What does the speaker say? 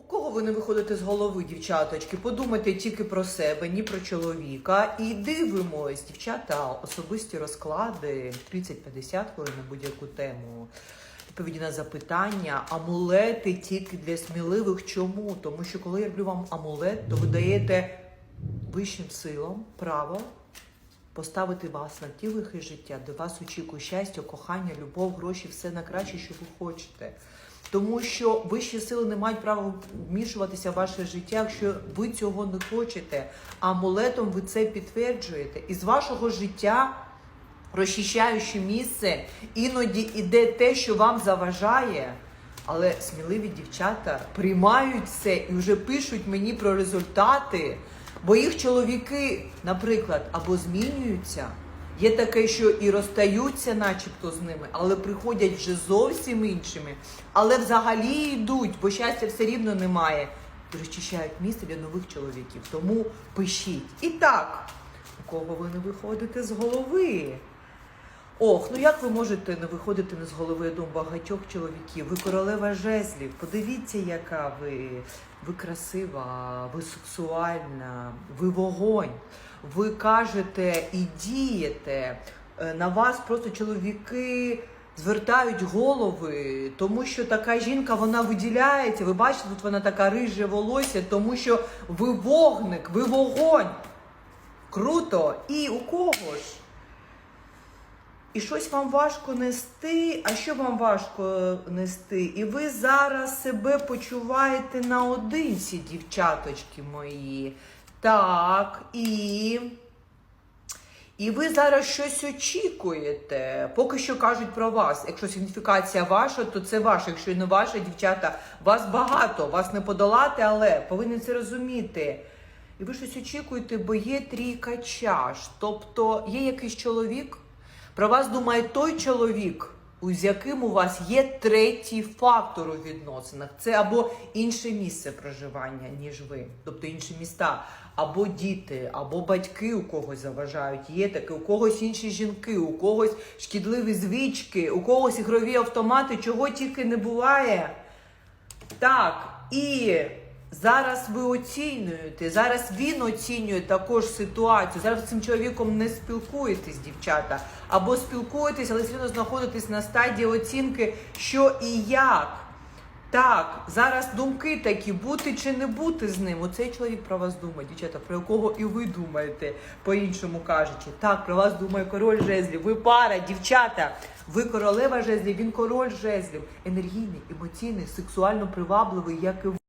У кого ви не виходите з голови, дівчаточки? Подумайте тільки про себе, ні про чоловіка. І дивимось, дівчата, особисті розклади 30-50 хвилин на будь-яку тему. Відповіді на запитання, амулети тільки для сміливих. Чому? Тому що коли я роблю вам амулет, то ви даєте вищим силам право поставити вас на ті лихи життя, де вас очікує щастя, кохання, любов, гроші, все на краще, що ви хочете. Тому що вищі сили не мають права вмішуватися в ваше життя, якщо ви цього не хочете. Амулетом ви це підтверджуєте. І з вашого життя, розчищаючи місце, іноді іде те, що вам заважає. Але сміливі дівчата приймають це і вже пишуть мені про результати, бо їх чоловіки, наприклад, або змінюються. Є таке, що і розстаються, начебто з ними, але приходять вже зовсім іншими. Але взагалі йдуть, бо щастя все рівно немає. І розчищають місце для нових чоловіків. Тому пишіть. І так, у кого ви не виходите з голови? Ох, ну як ви можете не виходити не з голови думаю, багатьох чоловіків? Ви королева жезлів. Подивіться, яка ви. Ви красива, ви сексуальна, ви вогонь. Ви кажете і дієте. Е, На вас просто чоловіки звертають голови, тому що така жінка вона виділяється. Ви бачите, тут вона така риже волосся, тому що ви вогник, ви вогонь. Круто! І у кого ж? І щось вам важко нести. А що вам важко нести? І ви зараз себе почуваєте наодинці, дівчаточки мої. Так, і. І ви зараз щось очікуєте. Поки що кажуть про вас. Якщо сигніфікація ваша, то це ваша. Якщо не ваша, дівчата, вас багато, вас не подолати, але повинні це розуміти. І ви щось очікуєте, бо є трійка чаш. Тобто є якийсь чоловік, про вас думає той чоловік, з яким у вас є третій фактор у відносинах. Це або інше місце проживання, ніж ви, тобто інші міста, або діти, або батьки у когось заважають. Є таке, у когось інші жінки, у когось шкідливі звички, у когось ігрові автомати, чого тільки не буває. Так, і зараз ви оцінюєте, зараз він оцінює також ситуацію. Зараз з цим чоловіком не спілкуєтесь, дівчата, або спілкуєтесь, але все одно знаходитесь на стадії оцінки, що і як. Так, зараз думки такі, бути чи не бути з ним. Оцей чоловік про вас думає, дівчата, про якого і ви думаєте, по-іншому кажучи. Так, про вас думає король жезлів. Ви пара, дівчата. Ви королева жезлів, він король жезлів. Енергійний, емоційний, сексуально привабливий, як і ви.